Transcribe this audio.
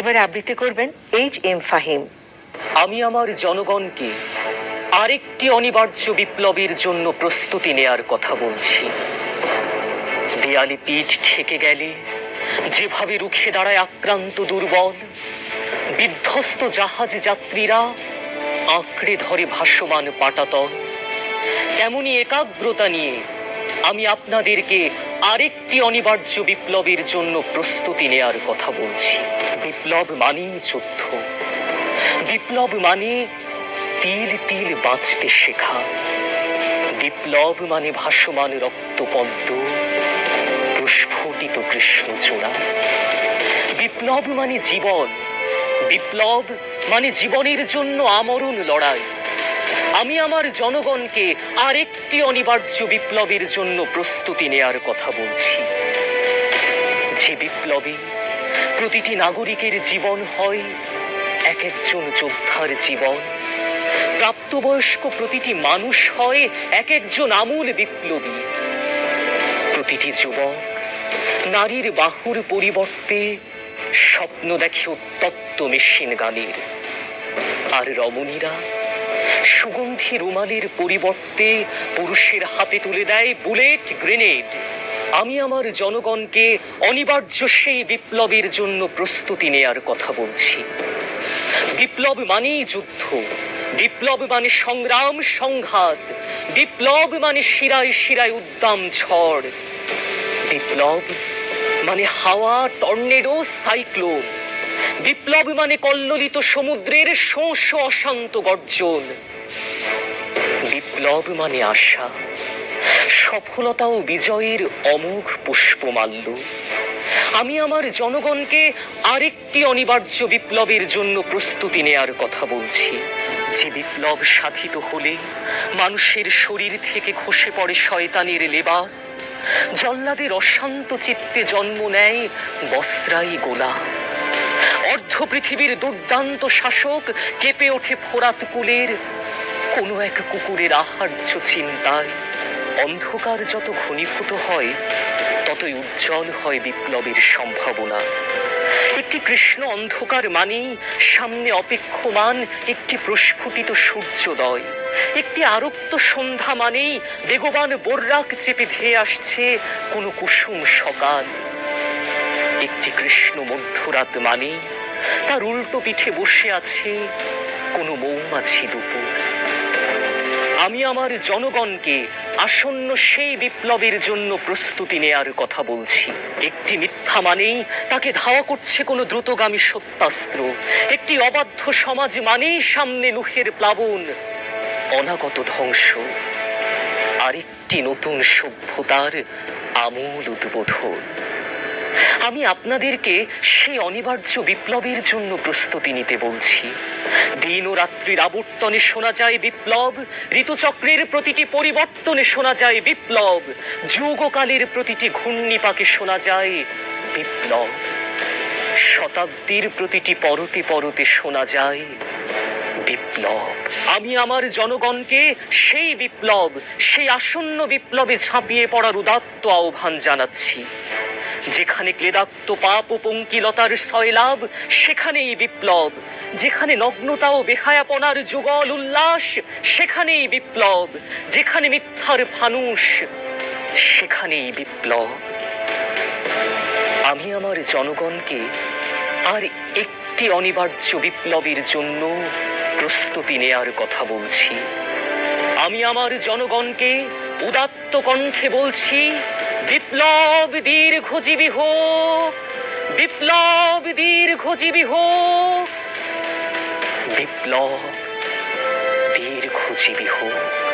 এবার আবৃত্তি করবেন এইচ এম ফাহিম। আমি আমার জনগণকে আরেকটি অনিবার্য বিপ্লবের জন্য প্রস্তুতি নেয়ার কথা বলছি। দেয়ালে পিঠ ঠেকে গেলে, যেভাবে রুখে দাঁড়ায় আক্রান্ত দুর্বল, বিধ্বস্ত জাহাজ যাত্রীরা আঁকড়ে ধরে ভাসমান পাটাতন, তেমনি একাগ্রতা নিয়ে আমি আপনাদেরকে আরেকটি অনিবার্য বিপ্লবের জন্য প্রস্তুতি নেয়ার কথা বলছি। বিপ্লব মানেই যুদ্ধ। বিপ্লব মানে তিল তিল বাঁচতে শেখা। বিপ্লব মানে ভাসমান রক্তপদ্ম, প্রস্ফুটিত কৃষ্ণচূড়া বিপ্লব মানে জীবন। বিপ্লব মানে জীবনের জন্য আমরণ লড়াই। আমি আমার জনগণকে আরেকটি অনিবার্য বিপ্লবের জন্য প্রস্তুতি নেয়ার কথা বলছি। যে বিপ্লবে প্রতিটি নাগরিকের জীবন হয় এক একজন যোদ্ধার জীবন। প্রাপ্তবয়স্ক প্রতিটি মানুষ হয় এক একজন আমূল বিপ্লবী। প্রতিটি যুবক নারীর বাহুর পরিবর্তে স্বপ্ন দেখে উত্তপ্ত মেশিন গানের আর রমণীরা সুগন্ধি রুমালের পরিবর্তে পুরুষের হাতে তুলে দেয় বুলেট গ্রেনেড। আমি আমার জনগণকে অনিবার্য সেই বিপ্লবের জন্য প্রস্তুতি নেয়ার কথা বলছি। বিপ্লব মানেই যুদ্ধ। বিপ্লব মানে সংগ্রাম, সংঘাত। বিপ্লব মানে শিরায় শিরায় উদ্দাম ঝড়। বিপ্লব মানে হাওয়া, টর্নেডো, সাইক্লোন। বিপ্লব মানে কল্লোলিত সমুদ্রের শোঁ শোঁ অশান্ত গর্জন। বিপ্লব মানে আশা, সফলতা ও বিজয়ের অমোঘ পুষ্পমাল্য। আমি আমার জনগণকে আরেকটি অনিবার্য বিপ্লবের জন্য প্রস্তুতি নেয়ার কথা বলছি। যে বিপ্লব সাধিত হলে মানুষের শরীর থেকে খসে পড়ে শয়তানের লেবাস, জল্লাদের অশান্ত চিত্তে জন্ম নেয় বস্ত্রাই গোলা অর্ধ পৃথিবীর দুর্দান্ত শাসক কেঁপে ওঠে ফোরাত কুলের। কোনো এক কুকুরের আহার্য চিন্তায় অন্ধকার যত ঘনীভূত হয়, ততই উজ্জ্বল হয় বিপ্লবের সম্ভাবনা। একটি কৃষ্ণ অন্ধকার মানেই সামনে অপেক্ষমান একটি প্রস্ফুটিত সূর্যোদয়। একটি আরক্ত সন্ধ্যা মানেই বেগবান বোর্রাক চেপে ধেয়ে আসছে কোনো কুসুম সকাল। একটি কৃষ্ণ মধ্যরাত মানেই তার উল্টো পিঠে বসে আছে কোনো মৌমাছি দুপুর। আমি আমার জনগণকে আসন্ন সেই বিপ্লবের জন্য প্রস্তুতি নেয়ার কথা বলছি। একটি মিথ্যা মানেই তাকে ধাওয়া করছে কোনো দ্রুতগামী সত্যাস্ত্র। একটি অবাধ্য সমাজ মানেই সামনে লুহের প্লাবন, অনাগত ধ্বংস। আরেকটি নতুন সভ্যতার আমূল উদ্বোধন। আমি আপনাদেরকে সেই অনিবার্য বিপ্লবের জন্য প্রস্তুতি নিতে বলছি। দিন ও রাত্রির আবর্তনে শোনা যায় বিপ্লব, ঋতুচক্রের প্রতিটি পরিবর্তনে শোনা যায় বিপ্লব, যুগকালের প্রতিটি ঘূর্ণিপাকে শোনা যায় বিপ্লব। শতাব্দীর প্রতিটি পরতে পরতে শোনা যায় বিপ্লব। আমি আমার জনগণকে সেই বিপ্লব, সেই আসন্ন বিপ্লবে ঝাঁপিয়ে পড়ার উদাত্ত আহ্বান জানাচ্ছি। যেখানে ক্লেদাক্ত পাপ ও পঙ্কিলতার সয়লাভ, সেখানেই বিপ্লব। যেখানে নগ্নতা ও বেহায়াপনার যুগল উল্লাস, সেখানেই বিপ্লব। যেখানে মিথ্যার ফানুষ, সেখানেই বিপ্লব। আমি আমার জনগণকে আর একটি অনিবার্য বিপ্লবের জন্য প্রস্তুতি নেয়ার কথা বলছি। আমি আমার জনগণকে উদাত্ত কণ্ঠে বলছি বিপ্লব দীর্ঘজীবী হোক বিপ্লব দীর্ঘজীবী হোক বিপ্লব দীর্ঘজীবী হোক